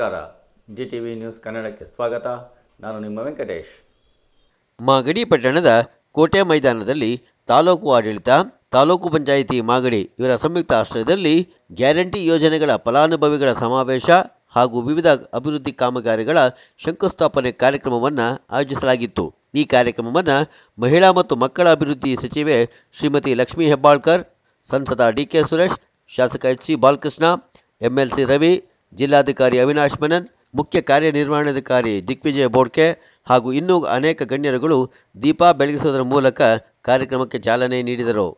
ನಮಸ್ಕಾರ. G T V news ಕನ್ನಡಕ್ಕೆ ಸ್ವಾಗತ. ನಾನು ನಿಮ್ಮ ವೆಂಕಟೇಶ್. ಮಾಗಡಿ ಪಟ್ಟಣದ ಕೋಟೆ ಮೈದಾನದಲ್ಲಿ ತಾಲೂಕು ಆಡಳಿತ, ತಾಲೂಕು ಪಂಚಾಯಿತಿ ಮಾಗಡಿ ಇವರ ಸಂಯುಕ್ತ ಆಶ್ರಯದಲ್ಲಿ ಗ್ಯಾರಂಟಿ ಯೋಜನೆಗಳ ಫಲಾನುಭವಿಗಳ ಸಮಾವೇಶ ಹಾಗೂ ವಿವಿಧ ಅಭಿವೃದ್ಧಿ ಕಾಮಗಾರಿಗಳ ಶಂಕುಸ್ಥಾಪನೆ ಕಾರ್ಯಕ್ರಮವನ್ನು ಆಯೋಜಿಸಲಾಗಿತ್ತು. ಈ ಕಾರ್ಯಕ್ರಮವನ್ನು ಮಹಿಳಾ ಮತ್ತು ಮಕ್ಕಳ ಅಭಿವೃದ್ಧಿ ಸಚಿವೆ ಶ್ರೀಮತಿ ಲಕ್ಷ್ಮೀ ಹೆಬ್ಬಾಳ್ಕರ್, ಸಂಸದ ಡಿಕೆ ಸುರೇಶ್, ಶಾಸಕ H C Balakrishna MLC Ravi ಜಿಲ್ಲಾಧಿಕಾರಿ ಅವಿನಾಶ್ ಮೆನನ್, ಮುಖ್ಯ ಕಾರ್ಯನಿರ್ವಹಣಾಧಿಕಾರಿ ದಿಗ್ವಿಜಯ ಬೋಡ್ಕೆ ಹಾಗೂ ಇನ್ನೂ ಅನೇಕ ಗಣ್ಯರುಗಳು ದೀಪ ಬೆಳಗಿಸುವುದರ ಮೂಲಕ ಕಾರ್ಯಕ್ರಮಕ್ಕೆ ಚಾಲನೆ ನೀಡಿದರು.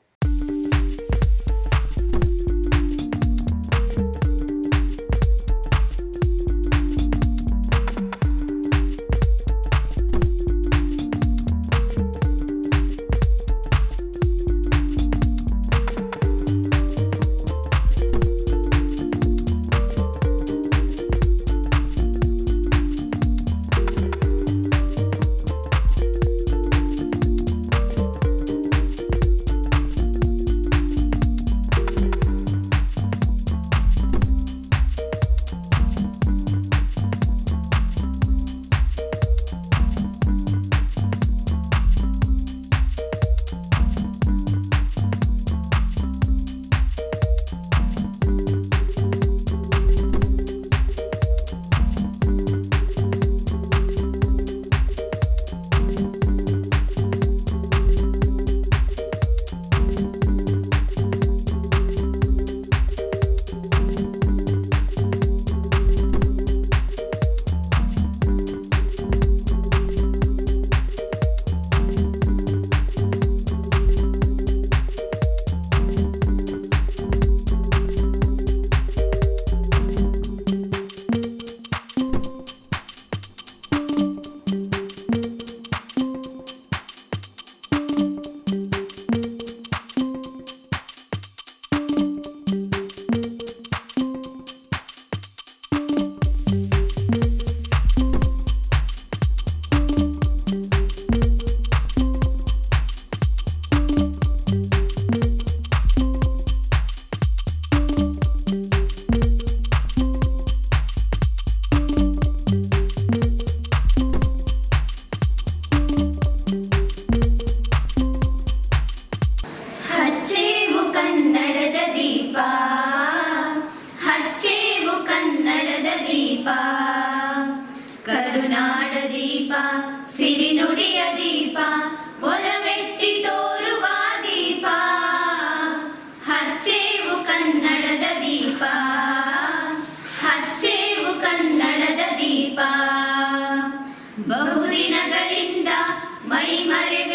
María,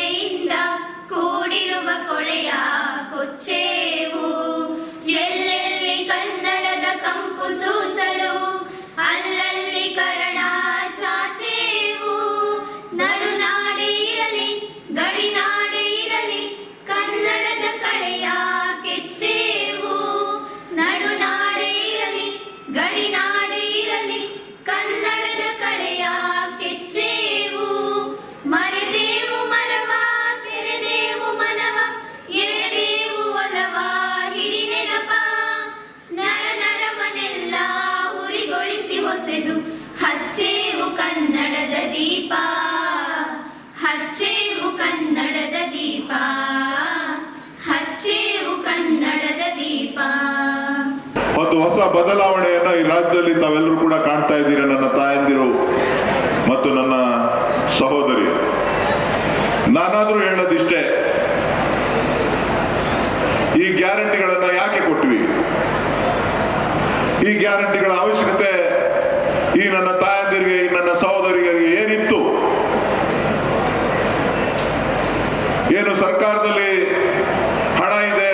ಕನ್ನಡದ ದೀಪ. ಒಂದು ಹೊಸ ಬದಲಾವಣೆಯನ್ನ ಈ ರಾಜ್ಯದಲ್ಲಿ ತಾವೆಲ್ಲರೂ ಕೂಡ ಕಾಣ್ತಾ ಇದ್ದೀರಿ ನನ್ನ ತಾಯಂದಿರು ಮತ್ತು ನನ್ನ ಸಹೋದರಿ? ನಾನಾದ್ರೂ ಹೇಳೋದಿಷ್ಟೇ. ಈ ಗ್ಯಾರಂಟಿಗಳನ್ನ ಯಾಕೆ ಕೊಟ್ವಿ? ಈ ಗ್ಯಾರಂಟಿಗಳ ಅವಶ್ಯಕತೆ ಈ ನನ್ನ ತಾಯಂದಿರಿಗೆ, ಈ ನನ್ನ ಸಹೋದರಿಗೆ ಏನಿತ್ತು? ಏನು ಸರ್ಕಾರದಲ್ಲಿ ಹಣ ಇದೆ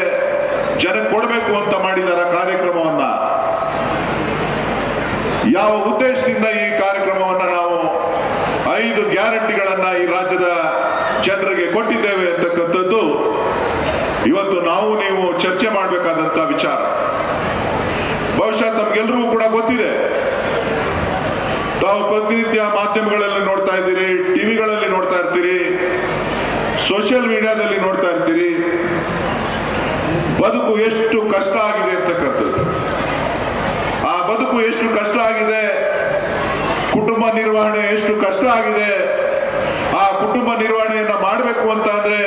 ಜನಕ್ಕೆ ಕೊಡಬೇಕು ಅಂತ ಮಾಡಿದಾರ ಕಾರ್ಯಕ್ರಮವನ್ನ ಯಾವ ಉದ್ದೇಶದಿಂದ ಈ ಕಾರ್ಯಕ್ರಮವನ್ನು ನಾವು ಐದು ಗ್ಯಾರಂಟಿಗಳನ್ನು ಈ ರಾಜ್ಯದ ಜನರಿಗೆ ಕೊಟ್ಟಿದ್ದೇವೆ ಅಂತಕ್ಕಂಥದ್ದು, ಇವತ್ತು ನಾವು ನೀವು ಚರ್ಚೆ ಮಾಡಬೇಕಾದಂತ ವಿಚಾರ. ಬಹುಶಃ ತಮಗೆಲ್ಲರಿಗೂ ಕೂಡ ಗೊತ್ತಿದೆ. ತಾವು ಪ್ರತಿನಿತ್ಯ ಮಾಧ್ಯಮಗಳಲ್ಲಿ ನೋಡ್ತಾ ಇದ್ದೀರಿ, ಟಿವಿಗಳಲ್ಲಿ ನೋಡ್ತಾ ಇರ್ತೀರಿ, ಸೋಷಿಯಲ್ ಮೀಡಿಯಾದಲ್ಲಿ ನೋಡ್ತಾ ಇರ್ತೀರಿ. ಬದುಕು ಎಷ್ಟು ಕಷ್ಟ ಆಗಿದೆ ಅಂತಕ್ಕಂಥದ್ದು. ಬದುಕು ಎಷ್ಟು ಕಷ್ಟ ಆಗಿದೆ. ಕುಟುಂಬ ನಿರ್ವಹಣೆ ಎಷ್ಟು ಕಷ್ಟ ಆಗಿದೆ. ಆ ಕುಟುಂಬ ನಿರ್ವಹಣೆಯನ್ನ ಮಾಡಬೇಕು ಅಂತ ಅಂದ್ರೆ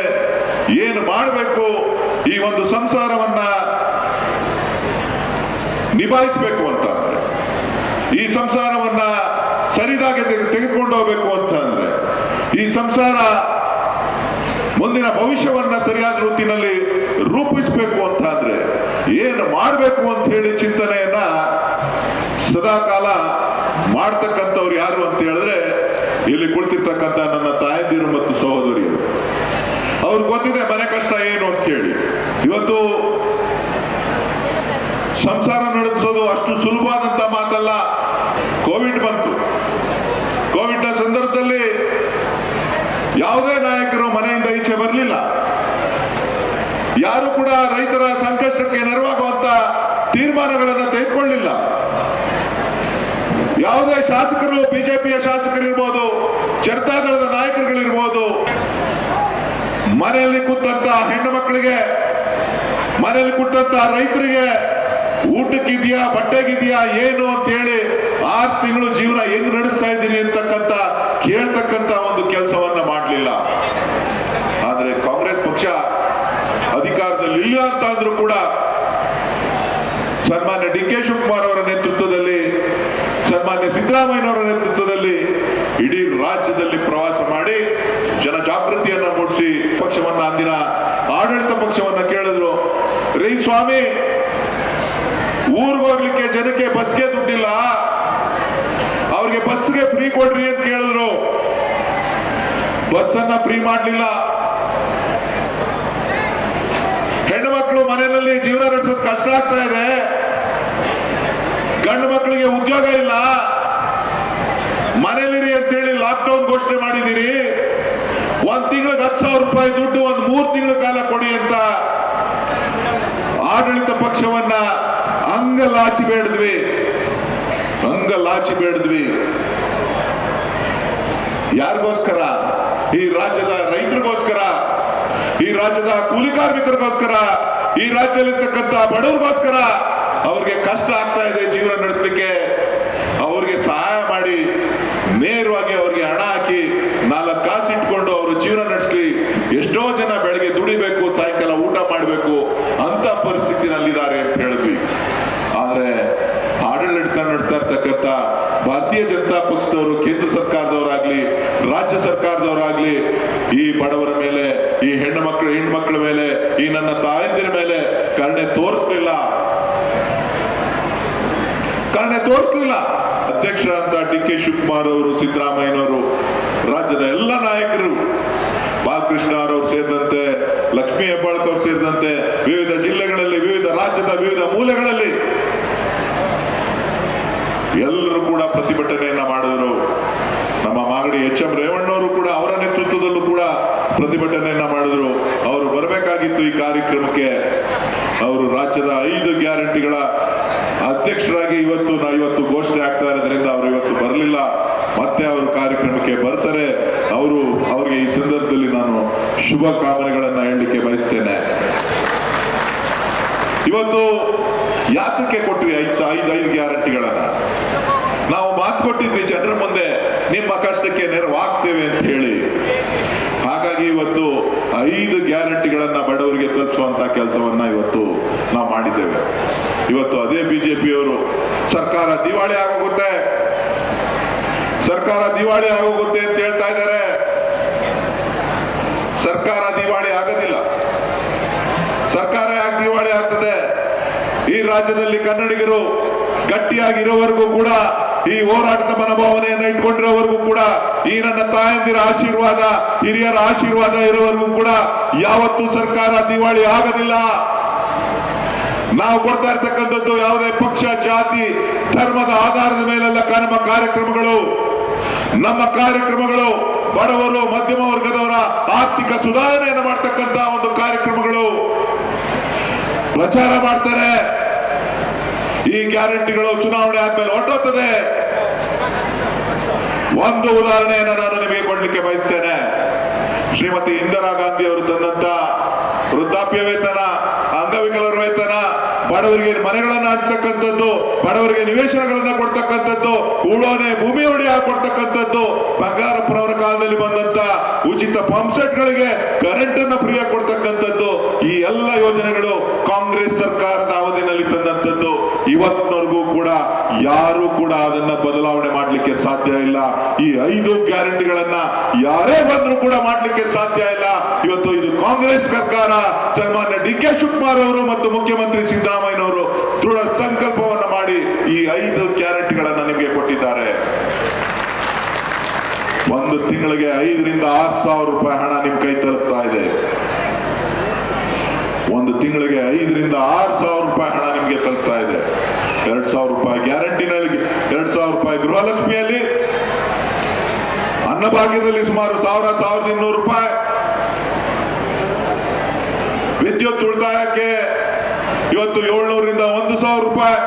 ಏನು ಮಾಡಬೇಕು? ಈ ಒಂದು ಸಂಸಾರವನ್ನ ನಿಭಾಯಿಸಬೇಕು ಅಂತ ಅಂದ್ರೆ, ಈ ಸಂಸಾರವನ್ನ ಸರಿದಾಗಿ ತೆಗೆ- ತೆಗೆದುಕೊಂಡು ಹೋಗ್ಬೇಕು ಅಂತ ಅಂದ್ರೆ, ಈ ಸಂಸಾರ ಮುಂದಿನ ಭವಿಷ್ಯವನ್ನ ಸರಿಯಾದ ರೀತಿಯಲ್ಲಿ ರೂಪಿಸಬೇಕು ಅಂತ ಅಂದ್ರೆ, ಏನು ಮಾಡಬೇಕು ಅಂತ ಹೇಳಿ ಚಿಂತನೆಯನ್ನ ಸದಾಕಾಲ ಮಾಡ್ತಕ್ಕಂಥವ್ರು ಯಾರು ಅಂತ ಹೇಳಿದ್ರೆ, ಇಲ್ಲಿ ಕುಳಿತಿರ್ತಕ್ಕಂಥ ನನ್ನ ತಾಯಂದಿರು ಮತ್ತು ಸಹೋದರಿಯರು. ಅವ್ರು ಗೊತ್ತಿದೆ ಮನೆ ಕಷ್ಟ ಏನು ಅಂತ ಹೇಳಿ. ಇವತ್ತು ಸಂಸಾರ ನಡೆಸೋದು ಅಷ್ಟು ಸುಲಭವಾದಂತ ಮಾತಲ್ಲ. ಕೋವಿಡ್ ಬಂತು. ಕೋವಿಡ್ನ ಸಂದರ್ಭದಲ್ಲಿ ಯಾವುದೇ ನಾಯಕರು ಮನೆಯಿಂದ ಈಚೆ ಬರಲಿಲ್ಲ. ಯಾರು ಕೂಡ ರೈತರ ಸಂಕಷ್ಟಕ್ಕೆ ನೆರವಾಗುವಂತ ತೀರ್ಮಾನಗಳನ್ನು ತೆಗೆದುಕೊಳ್ಳಿಲ್ಲ ಯಾವುದೇ ಶಾಸಕರು ಬಿಜೆಪಿಯ ಶಾಸಕರಿರ್ಬೋದು, ಜನತಾದಳದ ನಾಯಕರುಗಳಿರ್ಬೋದು, ಮನೆಯಲ್ಲಿ ಕೂತಂತ ಹೆಣ್ಣು ಮಕ್ಕಳಿಗೆ, ಮನೆಯಲ್ಲಿ ಕುಟ್ಟಂತ ರೈತರಿಗೆ ಊಟಕ್ಕಿದೆಯಾ, ಬಟ್ಟೆಗಿದೆಯಾ, ಏನು ಅಂತ ಹೇಳಿ ಆರು ತಿಂಗಳು ಜೀವನ ಹೆಂಗ್ ನಡೆಸ್ತಾ ಇದ್ದೀರಿ ಅಂತಕ್ಕಂತ ಕೇಳ್ತಕ್ಕಂತ ಒಂದು ಕೆಲಸವನ್ನ ಮಾಡಲಿಲ್ಲ ಆದ್ರೆ ಕಾಂಗ್ರೆಸ್ ಪಕ್ಷ ಅಧಿಕಾರದಲ್ಲಿ ಇಲ್ಲ ಅಂತ ಅಂದ್ರೂ ಕೂಡ ಸನ್ಮಾನ್ಯ ಡಿ ಕೆ ಶಿವಕುಮಾರ್ ಅವರ ನೇತೃತ್ವದಲ್ಲಿ ಸನ್ಮಾನ್ಯ ಸಿದ್ದರಾಮಯ್ಯನವರ ನೇತೃತ್ವದಲ್ಲಿ ಇಡೀ ರಾಜ್ಯದಲ್ಲಿ ಪ್ರವಾಸ ಮಾಡಿ ಜನ ಜಾಗೃತಿಯನ್ನ ಮೂಡಿಸಿ ಪಕ್ಷವನ್ನ ಅಂದಿನ ಆಡಳಿತ ಪಕ್ಷವನ್ನ ಕೇಳಿದ್ರು ರೈ ಸ್ವಾಮಿ, ಊರಿಗೆ ಹೋಗ್ಲಿಕ್ಕೆ ಜನಕ್ಕೆ ಬಸ್ಗೆ ದುಡ್ಡಿಲ್ಲ. ಅವ್ರಿಗೆ ಬಸ್ಗೆ ಫ್ರೀ ಕೊಡ್ರಿ ಅಂತ ಕೇಳಿದ್ರು. ಬಸ್ ಅನ್ನ ಫ್ರೀ ಮಾಡ್ಲಿಲ್ಲ. ಹೆಣ್ಣು ಮಕ್ಕಳು ಮನೆಯಲ್ಲಿ ಜೀವನ ನಡೆಸೋದು ಕಷ್ಟ ಆಗ್ತಾ ಇದೆ. ಗಂಡು ಮಕ್ಕಳಿಗೆ ಉದ್ಯೋಗ ಇಲ್ಲ. ಮನೇಲಿರಿ ಅಂತೇಳಿ ಲಾಕ್ಡೌನ್ ಘೋಷಣೆ ಮಾಡಿದ್ದೀರಿ. ಒಂದ್ ತಿಂಗಳಿಗೆ ಹತ್ತು ಸಾವಿರ ರೂಪಾಯಿ ದುಡ್ಡು, ಒಂದ್ ಮೂರ್ ತಿಂಗಳ ಕಾಲ ಕೊಡಿ ಅಂತ ಪಕ್ಷವನ್ನ ಅಂಗಲಾಚಿ ಬೇಡದ್ವಿ. ಅಂಗಲಾಚಿ ಬೇಡದ್ವಿ. ಯಾರಿಗೋಸ್ಕರ? ಈ ರಾಜ್ಯದ ರೈತರಿಗೋಸ್ಕರ, ಈ ರಾಜ್ಯದ ಕೂಲಿ ಕಾರ್ಮಿಕರಿಗೋಸ್ಕರ, ಈ ರಾಜ್ಯದಲ್ಲಿರ್ತಕ್ಕಂಥ ಬಡವರಿಗೋಸ್ಕರ ಅವ್ರಿಗೆ ಕಷ್ಟ ಆಗ್ತಾ ಇದೆ ಜೀವನ ನಡೆಸಲಿಕ್ಕೆ ಅವ್ರಿಗೆ ಸಹಾಯ ಮಾಡಿ ನೇರವಾಗಿ ಅವ್ರಿಗೆ ಹಣ ಹಾಕಿ ನಾಲ್ಕು ಕಾಸು ಇಟ್ಕೊಂಡು ಅವರು ಜೀವನ ನಡೆಸಲಿ ಎಷ್ಟೋ ಜನ ಬೆಳಗ್ಗೆ ದುಡಿಬೇಕು ಸಾಯಂಕಾಲ ಊಟ ಮಾಡಬೇಕು ಅಂತ ಪರಿಸ್ಥಿತಿನಲ್ಲಿದ್ದಾರೆ ಅಂತ ಹೇಳಿದ್ವಿ ಆದ್ರೆ ಆಡಳಿತ ನಡೆಸ್ತಾ ಇರ್ತಕ್ಕಂಥ ಭಾರತೀಯ ಜನತಾ ಪಕ್ಷದವರು, ಕೇಂದ್ರ ಸರ್ಕಾರದವರಾಗ್ಲಿ, ರಾಜ್ಯ ಸರ್ಕಾರದವರಾಗ್ಲಿ, ಈ ಬಡವರ ಮೇಲೆ, ಈ ಹೆಣ್ಣು ಮಕ್ಕಳು ಹೆಣ್ಮಕ್ಳ ಮೇಲೆ, ಈ ನನ್ನ ತಾಯಂದಿರ ಮೇಲೆ ಕರುಣೆ ತೋರಿಸ್ಲಿಲ್ಲ. ಕರುಣೆ ತೋರಿಸ್ಲಿಲ್ಲ. ಅಧ್ಯಕ್ಷರಾದಂತ ಡಿ ಕೆ ಶಿವಕುಮಾರ್ ಅವರು, ಸಿದ್ದರಾಮಯ್ಯನವರು, ರಾಜ್ಯದ ಎಲ್ಲ ನಾಯಕರು, ಬಾಲಕೃಷ್ಣ ಅವರು ಸೇರಿದಂತೆ, ಲಕ್ಷ್ಮೀ ಹೆಬ್ಬಾಳ್ಕರ್ ಸೇರಿದಂತೆ ವಿವಿಧ ಜಿಲ್ಲೆಗಳಲ್ಲಿ, ವಿವಿಧ ರಾಜ್ಯದ ವಿವಿಧ ಮೂಲೆಗಳಲ್ಲಿ ಎಲ್ಲರೂ ಕೂಡ ಪ್ರತಿಭಟನೆಯನ್ನ ಮಾಡಿದ್ರು. ನಮ್ಮ ಮಾಗಡಿ ಎಚ್ ಎಂ ರೇವಣ್ಣವರು ಕೂಡ ಅವರ ನೇತೃತ್ವದಲ್ಲೂ ಕೂಡ ಪ್ರತಿಭಟನೆಯನ್ನ ಮಾಡಿದ್ರು. ಅವರು ಬರಬೇಕಾಗಿತ್ತು ಈ ಕಾರ್ಯಕ್ರಮಕ್ಕೆ. ಅವರು ರಾಜ್ಯದ ಐದು ಗ್ಯಾರಂಟಿಗಳ ಅಧ್ಯಕ್ಷರಾಗಿ ಇವತ್ತು ನಾವು ಇವತ್ತು ಘೋಷಣೆ ಆಗ್ತಾ ಇರೋದ್ರಿಂದ ಅವರು ಇವತ್ತು ಬರಲಿಲ್ಲ. ಮತ್ತೆ ಅವರು ಕಾರ್ಯಕ್ರಮಕ್ಕೆ ಬರ್ತಾರೆ. ಅವರು, ಅವರಿಗೆ ಈ ಸಂದರ್ಭದಲ್ಲಿ ನಾನು ಶುಭ ಕಾಮನೆಗಳನ್ನ ಹೇಳಲಿಕ್ಕೆ ಬಯಸ್ತೇನೆ. ಇವತ್ತು ಯಾತಕ್ಕೆ ಕೊಟ್ವಿ ಐದು ಐದು ಐದು ಗ್ಯಾರಂಟಿಗಳನ್ನ ನಾವು ಮಾತು ಕೊಟ್ಟಿದ್ವಿ ಜನರ ಮುಂದೆ ನಿಮ್ಮ ಕಷ್ಟಕ್ಕೆ ನೆರವಾಗ್ತೇವೆ ಅಂತ ಹೇಳಿ. ಹಾಗಾಗಿ ಇವತ್ತು ಐದು ಗ್ಯಾರಂಟಿಗಳನ್ನ ಬಡವರಿಗೆ ತಲುಪಿಸುವಂತ ಕೆಲಸವನ್ನ ಇವತ್ತು ನಾವು ಮಾಡಿದ್ದೇವೆ. ಇವತ್ತು ಅದೇ ಬಿಜೆಪಿಯವರು ಸರ್ಕಾರ ದಿವಾಳಿ ಆಗೋಗುತ್ತೆ. ಸರ್ಕಾರ ದಿವಾಳಿ ಆಗೋಗುತ್ತೆ ಅಂತ ಹೇಳ್ತಾ ಇದ್ದಾರೆ. ಸರ್ಕಾರ ದಿವಾಳಿ ಆಗೋದಿಲ್ಲ. ಸರ್ಕಾರ ಯಾಕೆ ದಿವಾಳಿ ಆಗ್ತದೆ? ಈ ರಾಜ್ಯದಲ್ಲಿ ಕನ್ನಡಿಗರು ಗಟ್ಟಿಯಾಗಿರೋವರೆಗೂ ಕೂಡ ಈ ಹೋರಾಟದ ಮನೋಭಾವನೆಯನ್ನು ಇಟ್ಕೊಂಡಿರೋವರೆಗೂ ಕೂಡ ಈ ನನ್ನ ತಾಯಂದಿರ ಆಶೀರ್ವಾದ, ಹಿರಿಯರ ಆಶೀರ್ವಾದ ಇರೋವರೆಗೂ ಕೂಡ ಯಾವತ್ತೂ ಸರ್ಕಾರ ದಿವಾಳಿ ಆಗದಿಲ್ಲ. ನಾವು ಕೊಡ್ತಾ ಇರ್ತಕ್ಕಂಥದ್ದು ಯಾವುದೇ ಪಕ್ಷ, ಜಾತಿ, ಧರ್ಮದ ಆಧಾರದ ಮೇಲೆಲ್ಲ ನಮ್ಮ ಕಾರ್ಯಕ್ರಮಗಳು. ನಮ್ಮ ಕಾರ್ಯಕ್ರಮಗಳು ಬಡವರು, ಮಧ್ಯಮ ವರ್ಗದವರ ಆರ್ಥಿಕ ಸುಧಾರಣೆಯನ್ನು ಮಾಡ್ತಕ್ಕಂಥ ಒಂದು ಕಾರ್ಯಕ್ರಮಗಳು. ಪ್ರಚಾರ ಮಾಡ್ತಾರೆ. ಈ ಗ್ಯಾರಂಟಿಗಳು ಚುನಾವಣೆ ಆದ್ಮೇಲೆ ಹೊರಟೋಗ್ತದೆ. ಒಂದು ಉದಾಹರಣೆಯನ್ನು ನಾನು ನಿಮಗೆ ಕೊಡ್ಲಿಕ್ಕೆ ಬಯಸ್ತೇನೆ. ಶ್ರೀಮತಿ ಇಂದಿರಾ ಗಾಂಧಿ ಅವರು ತಂದಂತ ವೃದ್ಧಾಪ್ಯ ವೇತನ, ಅಂಗವಿಕಲರ ವೇತನ, ಬಡವರಿಗೆ ಮನೆಗಳನ್ನ ಹಾಕ್ತಕ್ಕಂಥದ್ದು, ಬಡವರಿಗೆ ನಿವೇಶನಗಳನ್ನ ಕೊಡ್ತಕ್ಕಂಥದ್ದು ಉಳೋನೆ ಭೂಮಿ ಉಡಿ ಹಾಕೊಡ್ತಕ್ಕಂಥದ್ದು ಬಂಗಾರಪ್ಪನವರ ಕಾಲದಲ್ಲಿ ಬಂದಂತ ಉಚಿತ ಪಂಪ್ಸೆಟ್ ಗಳಿಗೆ ಕರೆಂಟ್ ಅನ್ನು ಫ್ರೀ ಆಗಿ ಕೊಡ್ತಕ್ಕಂಥದ್ದು, ಈ ಎಲ್ಲ ಯೋಜನೆಗಳು ಕಾಂಗ್ರೆಸ್ ಸರ್ಕಾರದ ಅವಧಿನಲ್ಲಿ ತಂದಂಥದ್ದು. ಇವತ್ತು ಕೂಡ, ಯಾರು ಕೂಡ ಅದನ್ನ ಬದಲಾವಣೆ ಮಾಡಲಿಕ್ಕೆ ಸಾಧ್ಯ ಇಲ್ಲ. ಈ ಐದು ಗ್ಯಾರಂಟಿಗಳನ್ನ ಯಾರೇ ಬಂದ್ರು ಕೂಡ ಮಾಡಲಿಕ್ಕೆ ಸಾಧ್ಯ ಇಲ್ಲ. ಇವತ್ತು ಇದು ಕಾಂಗ್ರೆಸ್ ಸರ್ಕಾರ, ಸನ್ಮಾನ್ಯ ಡಿ ಕೆ ಶಿವಕುಮಾರ್ ಅವರು ಮತ್ತು ಮುಖ್ಯಮಂತ್ರಿ ಸಿದ್ದರಾಮಯ್ಯ ಅವರು ದೃಢ ಸಂಕಲ್ಪವನ್ನು ಮಾಡಿ ಈ ಐದು ಗ್ಯಾರಂಟಿಗಳನ್ನ ನಿಮಗೆ ಕೊಟ್ಟಿದ್ದಾರೆ. ಒಂದು ತಿಂಗಳಿಗೆ ಐದರಿಂದ ಆರು ಸಾವಿರ ರೂಪಾಯಿ ಹಣ ನಿಮ್ ಕೈ ತಲುಪ್ತಾ ಇದೆ. ಒಂದು ತಿಂಗಳಿಗೆ ಐದರಿಂದ ಆರು ಸಾವಿರ ರೂಪಾಯಿ ಹಣ ನಿಮ್ಗೆ ತಲುಪ್ತಾ ಎರಡು ಸಾವಿರ ರೂಪಾಯಿ ಗ್ಯಾರಂಟಿನಲ್ಲಿ ಎರಡು ಸಾವಿರ ರೂಪಾಯಿ ಗೃಹಲಕ್ಷ್ಮಿಯಲ್ಲಿ. ಅನ್ನಭಾಗ್ಯದಲ್ಲಿ ಸುಮಾರು ಸಾವಿರ, ಸಾವಿರದ ಇನ್ನೂರು ರೂಪಾಯಿ. ವಿದ್ಯುತ್ ಉಳಿತಾಯಕ್ಕೆ ಇವತ್ತು ಏಳ್ನೂರಿಂದ ಒಂದು ಸಾವಿರ ರೂಪಾಯಿ.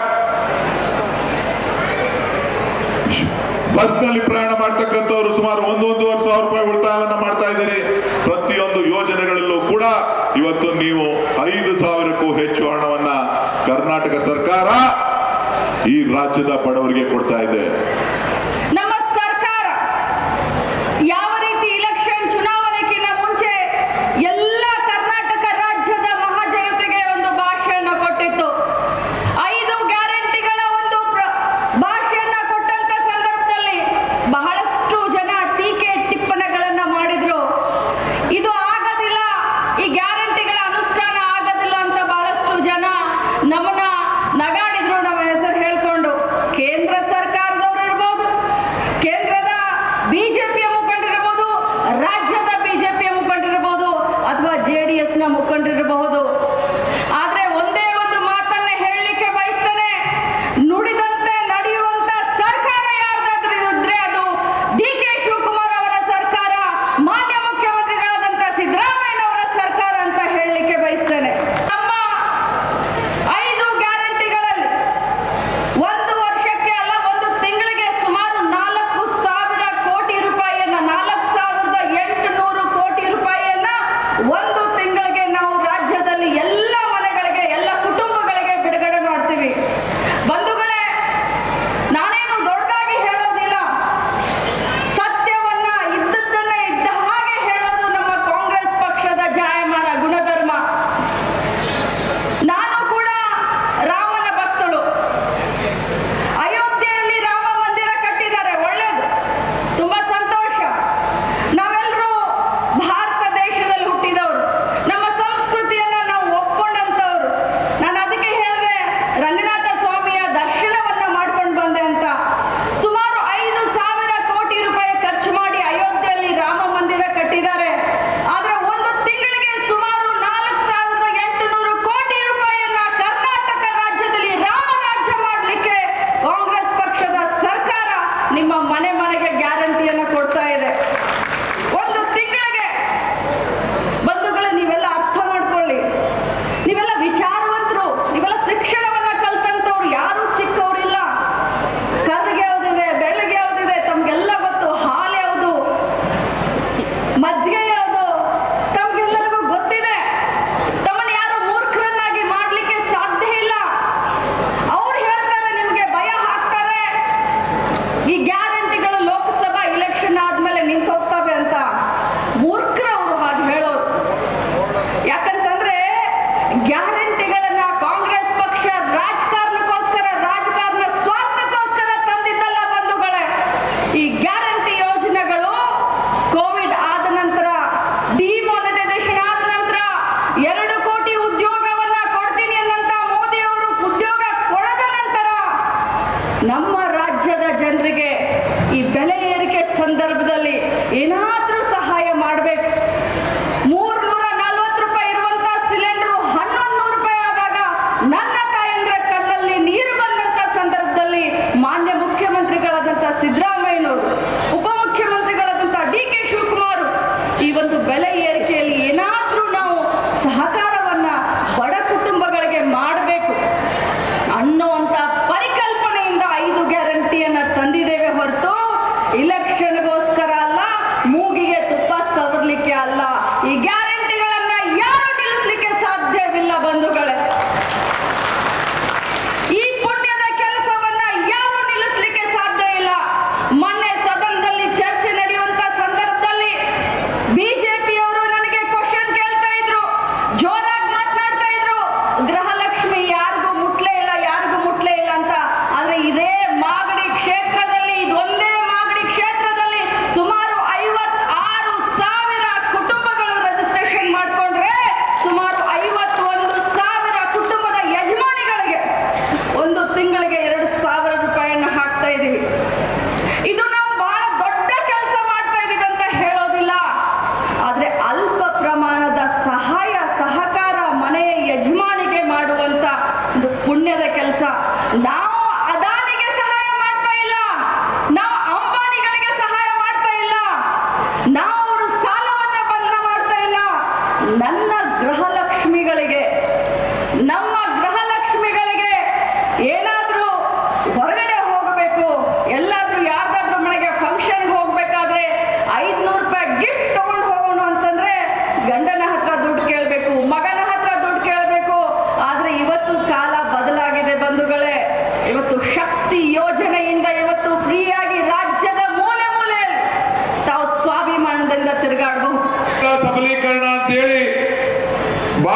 ಬಸ್ನಲ್ಲಿ ಪ್ರಯಾಣ ಮಾಡ್ತಕ್ಕಂಥವ್ರು ಸುಮಾರು ಒಂದು ಒಂದೂವರೆ ಸಾವಿರ ರೂಪಾಯಿ ಉಳಿತಾಯವನ್ನು ಮಾಡ್ತಾ ಇದ್ದೀರಿ. ಪ್ರತಿಯೊಂದು ಯೋಜನೆಗಳಲ್ಲೂ ಕೂಡ ಇವತ್ತು ನೀವು ಐದು ಸಾವಿರಕ್ಕೂ ಹೆಚ್ಚು ಹಣವನ್ನ ಕರ್ನಾಟಕ ಸರ್ಕಾರ ರಾಜ್ಯದ ಬಡವರಿಗೆ ಕೊಡ್ತಾ ಇದೆ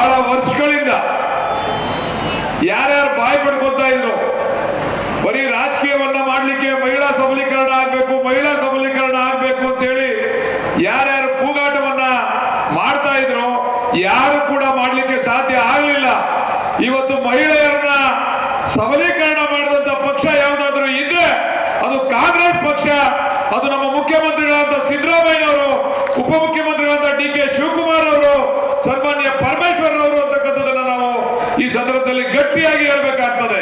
ಬಹಳ ವರ್ಷಗಳಿಂದ ಯಾರ್ಯಾರು ಬಾಯಿ ಪಡ್ಕೊತಾ ಇದ್ರು? ಬರೀ ರಾಜಕೀಯವನ್ನ ಮಾಡ್ಲಿಕ್ಕೆ ಮಹಿಳಾ ಸಬಲೀಕರಣ ಆಗ್ಬೇಕು, ಮಹಿಳಾ ಸಬಲೀಕರಣ ಆಗ್ಬೇಕು ಅಂತೇಳಿ ಯಾರ್ಯಾರು ಕೂಗಾಟವನ್ನ ಮಾಡ್ತಾ ಇದ್ರು, ಯಾರು ಕೂಡ ಮಾಡ್ಲಿಕ್ಕೆ ಸಾಧ್ಯ ಆಗಲಿಲ್ಲ. ಇವತ್ತು ಮಹಿಳೆಯರನ್ನ ಸಬಲೀಕರಣ ಮಾಡಿದಂತ ಪಕ್ಷ ಯಾವುದಾದ್ರೂ ಇದ್ರೆ ಅದು ಕಾಂಗ್ರೆಸ್ ಪಕ್ಷ, ಅದು ನಮ್ಮ ಮುಖ್ಯಮಂತ್ರಿಗಳಾದ ಸಿದ್ದರಾಮಯ್ಯನವರು, ಉಪಮುಖ್ಯಮಂತ್ರಿಗಳಾದ ಡಿ ಕೆ ಶಿವಕುಮಾರ್ ಅವರು ಸನ್ಮಾನ್ಯ ಪರಮೇಶ್ವರ್ ಅವರು ಅಂತಕ್ಕಂಥದ್ದನ್ನ ನಾವು ಈ ಸಂದರ್ಭದಲ್ಲಿ ಗಟ್ಟಿಯಾಗಿ ಹೇಳ್ಬೇಕಾಗ್ತದೆ.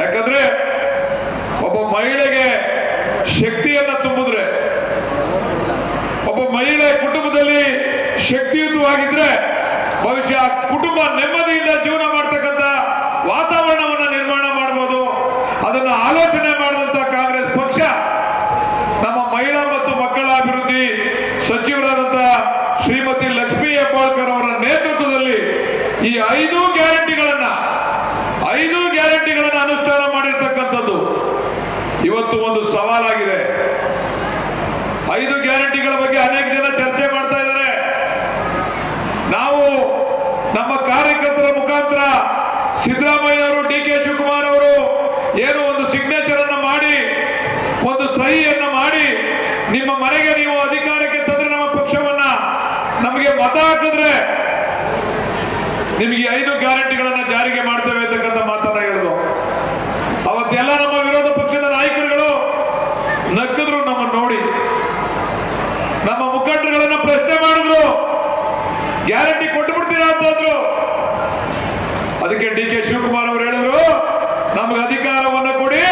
ಯಾಕಂದ್ರೆ ಒಬ್ಬ ಮಹಿಳೆಗೆ ಶಕ್ತಿಯನ್ನ ತುಂಬಿದ್ರೆ, ಒಬ್ಬ ಮಹಿಳೆ ಕುಟುಂಬದಲ್ಲಿ ಶಕ್ತಿಯುತವಾಗಿದ್ರೆ ಆ ಕುಟುಂಬ ನೆಮ್ಮದಿಯಿಂದ ಜೀವನ ಮಾಡ್ತಕ್ಕಂಥ ವಾತಾವರಣವನ್ನ ನಿರ್ಮಾಣ ಮಾಡಬಹುದು ಅದನ್ನ ಆಲೋಚನೆ ಮಾಡುವಂತ ಕಾಂಗ್ರೆಸ್ ಪಕ್ಷ ನಮ್ಮ ಮಹಿಳಾ ಮತ್ತು ಮಕ್ಕಳ ಅಭಿವೃದ್ಧಿ ಸಚಿವರಾದಂತ ಶ್ರೀಮತಿ ಲಕ್ಷ್ಮೀ ಹೆಬ್ಬಾಳ್ಕರ್ ಅವರ ನೇತೃತ್ವದಲ್ಲಿ ಈ ಐದು ಗ್ಯಾರಂಟಿಗಳನ್ನ ಐದು ಗ್ಯಾರಂಟಿಗಳನ್ನ ಅನುಷ್ಠಾನ ಮಾಡಿರ್ತಕ್ಕಂಥದ್ದು ಇವತ್ತು ಒಂದು ಸವಾಲಾಗಿದೆ. ಐದು ಗ್ಯಾರಂಟಿಗಳ ಬಗ್ಗೆ ಅನೇಕ ಜನ ಚರ್ಚೆ ಮಾಡ್ತಾ ಇದ್ದಾರೆ. ನಾವು ನಮ್ಮ ಕಾರ್ಯಕರ್ತರ ಮುಖಾಂತರ ಸಿದ್ದರಾಮಯ್ಯ ಅವರು ಡಿ ಕೆ ಶಿವಕುಮಾರ್ ಅವರು ಏನು ಒಂದು ಸಿಗ್ನೇಚರ್ ಅನ್ನ ಮಾಡಿ, ಒಂದು ಸಹಿಯನ್ನು ಮಾಡಿ ನಿಮ್ಮ ಮನೆಗೆ ನೀವು ಅಧಿಕಾರಕ್ಕೆ ತಂದ್ರೆ ನಮ್ಮ ಪಕ್ಷವನ್ನ ನಮಗೆ ಮತ ಹಾಕಿದ್ರೆ ನಿಮಗೆ ಐದು ಗ್ಯಾರಂಟಿಗಳನ್ನ ಜಾರಿಗೆ ಮಾಡ್ತೇವೆ ಅಂತಕ್ಕಂಥ ಮಾತನ್ನ ಹೇಳಿದ್ರು. ಅವತ್ತೆಲ್ಲ ನಮ್ಮ ವಿರೋಧ ಪಕ್ಷದ ನಾಯಕರುಗಳು ನಕ್ಕಿದ್ರು ನಮ್ಮನ್ನು ನೋಡಿ. ನಮ್ಮ ಮುಖಂಡರುಗಳನ್ನ ಪ್ರಶ್ನೆ ಮಾಡಿದ್ರು. ಗ್ಯಾರಂಟಿ ಕೊಟ್ಟು ಬಿಡ್ತೀರಾ ಅಂತಂದ್ರು ಅದಕ್ಕೆ ಡಿ ಕೆ ಶಿವಕುಮಾರ್ ಅವರು ಹೇಳಿದ್ರು, ನಮಗೆ ಅಧಿಕಾರವನ್ನು ಕೊಡಿ,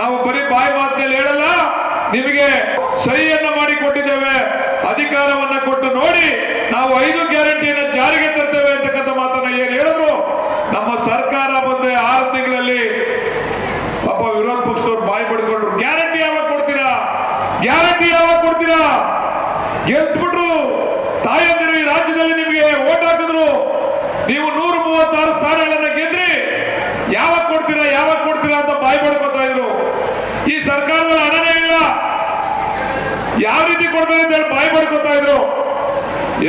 ನಾವು ಬರೀ ಬಾಯಿ ಮಾತಿನಲ್ಲಿ ಹೇಳಲ್ಲ, ನಿಮಗೆ ಸಹಿಯನ್ನು ಮಾಡಿ ಕೊಟ್ಟಿದ್ದೇವೆ ಅಧಿಕಾರವನ್ನು ಕೊಟ್ಟು ನೋಡಿ, ನಾವು ಐದು ಗ್ಯಾರಂಟಿಯನ್ನು ಜಾರಿಗೆ ಅಂತಕ್ಕಂಥ ಮಾತನ್ನ ಏನ್ ಹೇಳಿದ್ರು? ನಮ್ಮ ಸರ್ಕಾರ ಬಂದೆ ಆರು ತಿಂಗಳಲ್ಲಿ ಪಾಪ ವಿರೋಧ ಪಕ್ಷದವ್ರು ಬಾಯಿ ಪಡ್ಕೊಂಡ್ರು ಗ್ಯಾರಂಟಿ ಯಾವಾಗ ಕೊಡ್ತೀರಾ? ಗ್ಯಾರಂಟಿ ಯಾವಾಗ ಕೊಡ್ತೀರಾ? ಗೆಲ್ಸ್ಬಿಟ್ರು. ತಾಯಂದಿರು ಈ ರಾಜ್ಯದಲ್ಲಿ ನಿಮಗೆ ಓಟ್ ಹಾಕಿದ್ರು. ನೀವು ನೂರ ಮೂವತ್ತಾರು ಸ್ಥಾನಗಳನ್ನ ಗೆದ್ರಿ. ಯಾವಾಗ ಕೊಡ್ತೀರಾ ಯಾವಾಗ ಕೊಡ್ತೀರಾ ಅಂತ ಬಾಯಿ ಪಡ್ಕೊತಾ ಇದ್ರು. ಈ ಸರ್ಕಾರದ ಹಣನೇ ಇಲ್ಲ. ಯಾವ ರೀತಿ ಕೊಡ್ತಾರೆ ಅಂತ ಹೇಳಿ ಬಾಯಿ ಪಡ್ಕೊತಾ ಇದ್ರು.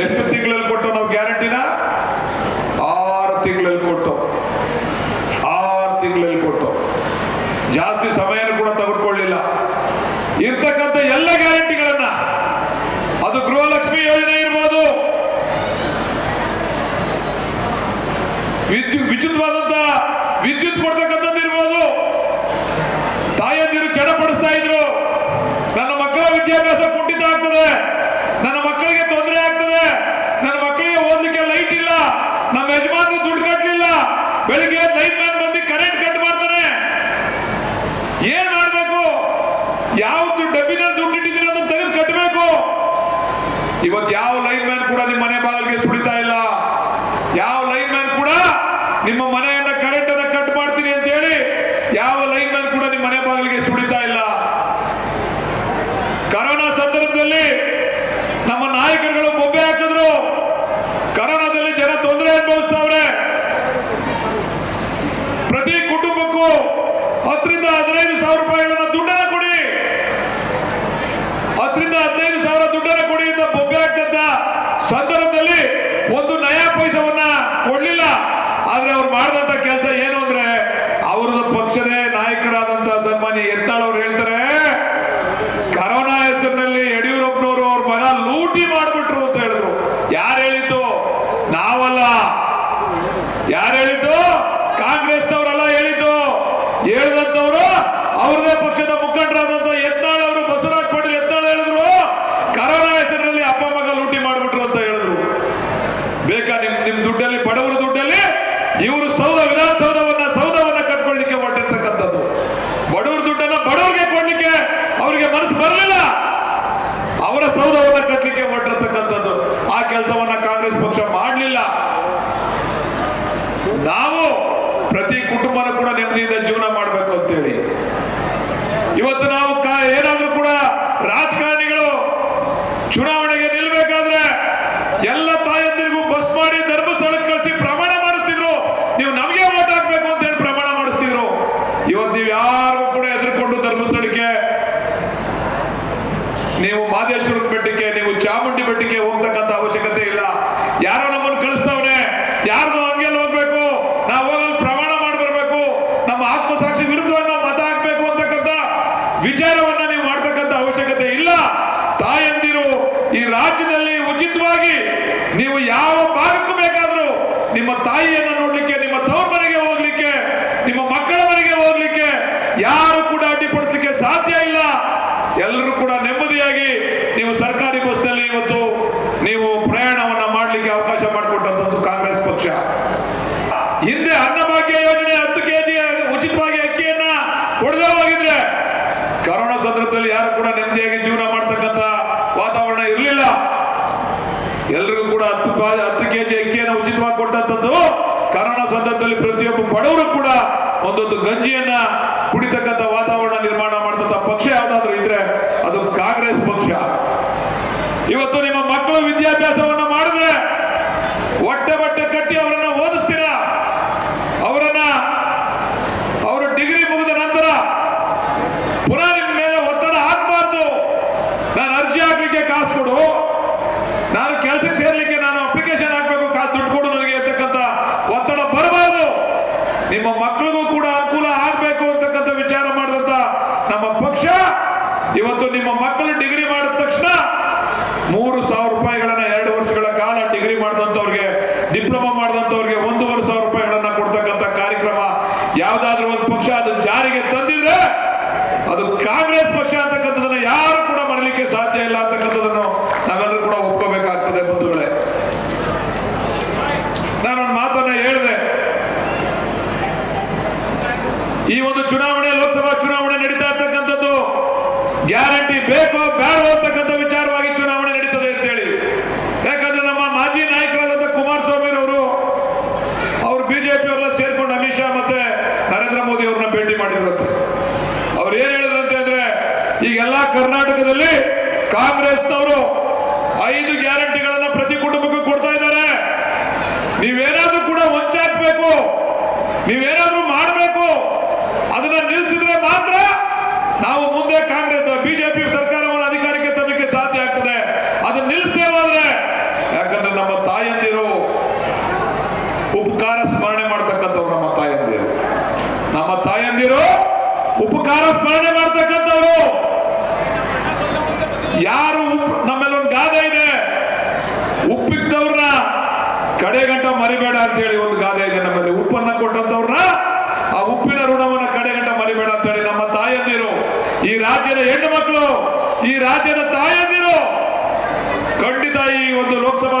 ಎಷ್ಟು ತಿಂಗಳಲ್ಲಿ ಕೊಟ್ಟು ನಾವು ಗ್ಯಾರಂಟಿನ ಆರು ತಿಂಗಳಲ್ಲಿ ಕೊಟ್ಟು ಆರು ತಿಂಗಳಲ್ಲಿ ಕೊಟ್ಟು ಜಾಸ್ತಿ ಸಮಯನೂ ಕೂಡ ತೆಗೆದುಕೊಳ್ಳಿಲ್ಲ ಇರ್ತಕ್ಕಂಥ ಎಲ್ಲ ಗ್ಯಾರಂಟಿಗಳನ್ನ ಅದು ಗೃಹಲಕ್ಷ್ಮಿ ಯೋಜನೆ ಇರ್ಬೋದು ವಿದ್ಯುತ್ ವಿದ್ಯುತ್ವಾದಂತ ವಿದ್ಯುತ್ ಕೊಡ್ತಕ್ಕಂಥದ್ದು ಇರ್ಬೋದು ತಾಯಂದಿರು ಚಡಪಡಿಸ್ತಾ ಇದ್ರು ನನ್ನ ಮಕ್ಕಳ ವಿದ್ಯಾಭ್ಯಾಸ ಕುಂಠಿತ ಆಗ್ತದೆ ನನ್ನ ಮಕ್ಕಳಿಗೆ ತೊಂದರೆ ಆಗ್ತದೆ ನನ್ನ ಮಕ್ಕಳಿಗೆ ಓದ್ಲಿಕ್ಕೆ ಲೈಟ್ ಇಲ್ಲ ನಮ್ಮ ಯಜಮಾನರು ದುಡ್ಡು ಕಟ್ಟಲಿಲ್ಲ ಬೆಳಿಗ್ಗೆ ಲೈಟ್ ಮ್ಯಾನ್ ಬಂದು ಕರೆಂಟ್ ಕಟ್ ಮಾಡ್ತಾನೆ ಏನ್ ಮಾಡ್ಬೇಕು ಯಾವ್ದು ಡಬ್ಬಿನಲ್ಲಿ ದುಡ್ಡು ಇಟ್ಟಿದ್ದೀರ ಅದನ್ನ ತೆಗೆದು ಕಟ್ಟಬೇಕು ಇವತ್ತು ಯಾವ ಲೈನ್ ಮ್ಯಾನ್ ಕೂಡ ನಿಮ್ಮ ಮನೆ ಬಾಗಿಲಿಗೆ ಸುಳಿತಾ ಇಲ್ಲ ಯಾವ ಲೈನ್ ಮ್ಯಾನ್ ಕೂಡ ನಿಮ್ಮ ಮನೆಯನ್ನ ಕರೆಂಟ್ ಅನ್ನ ಕಟ್ ಮಾಡ್ತೀನಿ ಅಂತ ಹೇಳಿ ಯಾವ ಲೈನ್ ಮ್ಯಾನ್ ಕೂಡ ನಿಮ್ಮ ಮನೆ ಬಾಗಿಲಿಗೆ ಸುಳಿತಾ ಇಲ್ಲ ಕರೋನಾ ಸಂದರ್ಭದಲ್ಲಿ ನಮ್ಮ ನಾಯಕರುಗಳು ಬೊಬ್ಬೆ ಹಾಕಿದ್ರು ಕರೋನಾದಲ್ಲಿ ಜನ ತೊಂದರೆ ಅನುಭವಿಸ್ತವ್ರೆ ಪ್ರತಿ ಕುಟುಂಬಕ್ಕೂ ಹತ್ತರಿಂದ ಹದಿನೈದು ಸಾವಿರ ರೂಪಾಯಿಗಳನ್ನ ದುಡ್ಡನ್ನ ಕೊಡಿ ಹತ್ತರಿಂದ ಹದಿನೈದು ಸಾವಿರ ದುಡ್ಡನ್ನ ಕೊಡಿ ಅಂತ ಬೊಬ್ಬೆ ಹಾಕ್ತಂತ ಸಂದರ್ಭದಲ್ಲಿ ಒಂದು ನಯಾ ಪೈಸವನ್ನ ಕೊಡ್ಲಿಲ್ಲ. ಆದ್ರೆ ಅವ್ರು ಮಾಡಿದಂತ ಕೆಲಸ ಏನು ಅಂದ್ರೆ ಅವ್ರದ್ದು ಪಕ್ಷದೇ ನಾಯಕರಾದಂತ ಸನ್ಮಾನ್ಯ ಎತ್ತಾಳವ್ರು ಅವ್ರು ಹೇಳ್ತಾರೆ ಕರೋನಾ ಹೆಸರಿನಲ್ಲಿ ಯಡಿಯೂರಪ್ಪನವರು ಅವ್ರ ಮನ ಲೂಟಿ ಮಾಡ್ಬಿಟ್ರು ಅಂತ ಹೇಳಿದ್ರು ಯಾರು ಹೇಳಿದ್ದು ನಾವಲ್ಲ ಯಾರು ಹೇಳಿದ್ದು ಕಾಂಗ್ರೆಸ್ನವರೆಲ್ಲ ಹೇಳಿದ್ದು ಹೇಳಿದಂತವರು ಅವ್ರದೇ ಪಕ್ಷದ ಮುಖಂಡರಾದಂತ ಯತ್ನಾಳ್ ಅವರು ಬಸವರಾಜ್ ಪಾಟೀಲ್ ಯತ್ನಾಳ್ ಹೇಳಿದ್ರು ಕರೋನಾ ಹೆಸರಿನಲ್ಲಿ ಅಪ್ಪ ಮಗ ಲೂಟಿ ಮಾಡ್ಬಿಟ್ರು ಅಂತ ಹೇಳಿದ್ರು ಬೇಕಾ ನಿಮ್ ನಿಮ್ ದುಡ್ಡಲ್ಲಿ ಬಡವರ ದುಡ್ಡಲ್ಲಿ ಇವರು ಸೌಧ ವಿಧಾನಸೌಧವನ್ನ ಸೌಧವನ್ನ ಕಟ್ಕೊಳ್ಳಿಕ್ಕೆ ಹೊರಟಿರ್ತಕ್ಕಂಥ ಕೆಲಸವನ್ನ ಕಾಂಗ್ರೆಸ್ ಪಕ್ಷ ಮಾಡಲಿಲ್ಲ ನಾವು ಪ್ರತಿ ಕುಟುಂಬನೂ ಕೂಡ ನೆಮ್ಮದಿಯಿಂದ ಜೀವನ ಮಾಡಬೇಕು ಅಂತೇಳಿ ಇವತ್ತು ನಾವು ಕಾ- ಏನಾದ್ರೂ ಕೂಡ ರಾಜಕಾರಣಿಗಳು ಚುನಾವಣೆಗೆ ನಿಲ್ಬೇಕಾದ್ರೆ ಎಲ್ಲ ತಾಯಂದಿರಿಗೂ ಬಸ್ ಮಾಡಿ ಧರ್ಮಸ್ಥಳಕ್ಕೆ ಕಳಿಸಿ ಪ್ರಮಾಣ ಮಾಡಿಸ್ತಿದ್ರು ನೀವು ನಮಗೆ ಓಟ್ ಹಾಕ್ಬೇಕು ಅಂತ ಹೇಳಿ ಪ್ರಮಾಣ ಮಾಡಿಸ್ತಿದ್ರು ಇವತ್ತು ನೀವು ಯಾರು ಕೂಡ ಎದುರುಕೊಂಡು ಧರ್ಮಸ್ಥಳಕ್ಕೆ ನೀವು ಮಾದೇಶ್ವರ ಬೆಟ್ಟಕ್ಕೆ ನೀವು ಚಾಮುಂಡಿ ಬೆಟ್ಟಕ್ಕೆ ಹೋಗ್ತಕ್ಕಂಥ ಅವಶ್ಯಕತೆ ಇಲ್ಲ ಯಾರೋ ನಮ್ಮನ್ನು ಕಳಿಸ್ತವ್ರೆ ಯಾರ್ದು ಹಂಗೆ ಹೋಗ್ಬೇಕು ನಾವು ಹೋಗಲು ಪ್ರಮಾಣ ಮಾಡಿ ಬರ್ಬೇಕು ನಮ್ಮ ಆತ್ಮಸಾಕ್ಷಿ ವಿರುದ್ಧವಾಗಿ ನಾವು ಮತ ಹಾಕ್ಬೇಕು ಅಂತಕ್ಕಂಥ ವಿಚಾರವನ್ನ ನೀವು ಮಾಡ್ತಕ್ಕಂಥ ಅವಶ್ಯಕತೆ ಇಲ್ಲ ತಾಯಂದಿರು ಈ ರಾಜ್ಯದಲ್ಲಿ ಉಚಿತವಾಗಿ ನೀವು ಯಾವ ಭಾಗಕ್ಕೂ ಬೇಕಾದ್ರೂ ನಿಮ್ಮ ತಾಯಿಯನ್ನ ನೋಡ್ಲಿಕ್ಕೆ ನಿಮ್ಮ ತವ್ರ ಮನೆಗೆ ಹೋಗ್ಲಿಕ್ಕೆ ನಿಮ್ಮ ಮಕ್ಕಳ ಮನೆಗೆ ಹೋಗ್ಲಿಕ್ಕೆ ಯಾರು ಕೂಡ ಅಡ್ಡಿಪಡಿಸಲಿಕ್ಕೆ ಸಾಧ್ಯ ಇಲ್ಲ ಎಲ್ಲರೂ ಕೂಡ ನೆಮ್ಮದಿಯಾಗಿ ನೀವು ಸರ್ಕಾರಿ ಬಸ್ನಲ್ಲಿ ಇವತ್ತು ನೀವು ಪ್ರಯಾಣವನ್ನ ಮಾಡಲಿಕ್ಕೆ ಅವಕಾಶ ಮಾಡಿಕೊಟ್ಟಂತದ್ದು ಕಾಂಗ್ರೆಸ್ ಪಕ್ಷ ಹಿಂದೆ ಅನ್ನಭಾಗ್ಯ ಯೋಜನೆ ಹತ್ತು ಕೆಜಿ ಉಚಿತವಾಗಿ ಅಕ್ಕಿಯನ್ನ ಕೊಡದೇ ಹೋಗಿದ್ರೆ ಕರೋನಾ ಸಂದರ್ಭದಲ್ಲಿ ಯಾರು ಕೂಡ ನೆಮ್ಮದಿಯಾಗಿ ಜೀವನ ಮಾಡ್ತಕ್ಕಂಥ ವಾತಾವರಣ ಇರಲಿಲ್ಲ. ಎಲ್ರಿಗೂ ಕೂಡ ಹತ್ತು ಹತ್ತು ಕೆಜಿ ಅಕ್ಕಿಯನ್ನು ಉಚಿತವಾಗಿ ಕೊಟ್ಟಂತದ್ದು ಕರೋನಾ ಸಂದರ್ಭದಲ್ಲಿ ಪ್ರತಿಯೊಬ್ಬ ಬಡವರು ಕೂಡ ಒಂದೊಂದು ಗಂಜಿಯನ್ನ ಕುಡಿತಕ್ಕಂಥ ವಾತಾವರಣ ನಿರ್ಮಾಣ ಮಾಡ್ತಕ್ಕಂಥ ಪಕ್ಷ ಯಾವ್ದಾದ್ರು ಇದ್ರೆ ಅದು ಕಾಂಗ್ರೆಸ್ ಪಕ್ಷ. ಇವತ್ತು ನಿಮ್ಮ ಮಕ್ಕಳು ವಿದ್ಯಾಭ್ಯಾಸವನ್ನ ಮಾಡಿದ್ರೆ ಹೊಟ್ಟೆ ಬಟ್ಟೆ ಕಟ್ಟಿ ಅವರನ್ನ ಓದಿಸ್ತೀರಾ ಅವರನ್ನ ಕರ್ನಾಟಕದಲ್ಲಿ ಕಾಂಗ್ರೆಸ್ನವರು ಐದು ಗ್ಯಾರಂಟಿಗಳನ್ನ ಪ್ರತಿ ಕುಟುಂಬಕ್ಕೂ ಕೊಡ್ತಾ ಇದ್ದಾರೆ. ನೀವೇನಾದ್ರೂ ಕೂಡ ಹೊಂಚಾಕ್ಬೇಕು, ನೀವೇನಾದ್ರೂ ಮಾಡಬೇಕು, ಅದನ್ನ ನಿಲ್ಲಿಸಿದ್ರೆ ಮಾತ್ರ ನಾವು ಮುಂದೆ ಕಾಂಗ್ರೆಸ್ ಬಿಜೆಪಿ ಸರ್ಕಾರವನ್ನು ಅಧಿಕಾರಕ್ಕೆ ತರಲಿಕ್ಕೆ ಸಾಧ್ಯ ಆಗ್ತದೆ. ಅದು ನಿಲ್ಲಿಸದೇ ಯಾಕಂದ್ರೆ ನಮ್ಮ ತಾಯಂದಿರು ಉಪಕಾರ ಸ್ಮರಣೆ ಮಾಡ್ತಕ್ಕಂಥವ್ರು ನಮ್ಮ ತಾಯಂದಿರು. ನಮ್ಮ ತಾಯಂದಿರು ಉಪಕಾರ ಸ್ಮರಣೆ ಮಾಡ್ತಕ್ಕಂಥವ್ರು. ಯಾರು ನಮ್ಮಲ್ಲಿ ಒಂದು ಗಾದೆ ಇದೆ. ಉಪ್ಪಿದ್ದವ್ರನ್ನ ಕಡೆಗಂಟ ಮರಿಬೇಡ ಅಂತ ಹೇಳಿ ಒಂದು ಗಾದೆ ಇದೆ ನಮ್ಮಲ್ಲಿ. ಉಪ್ಪನ್ನ ಕೊಟ್ಟಂತವ್ರನ್ನ ಆ ಉಪ್ಪಿನ ಋಣವನ್ನ ಕಡೆಗಂಟ ಮರಿಬೇಡ ಅಂತ ಹೇಳಿ ನಮ್ಮ ತಾಯಂದಿರು, ಈ ರಾಜ್ಯದ ಹೆಣ್ಣು ಮಕ್ಕಳು, ಈ ರಾಜ್ಯದ ತಾಯಂದಿರು ಖಂಡಿತ ಈ ಒಂದು ಲೋಕಸಭಾ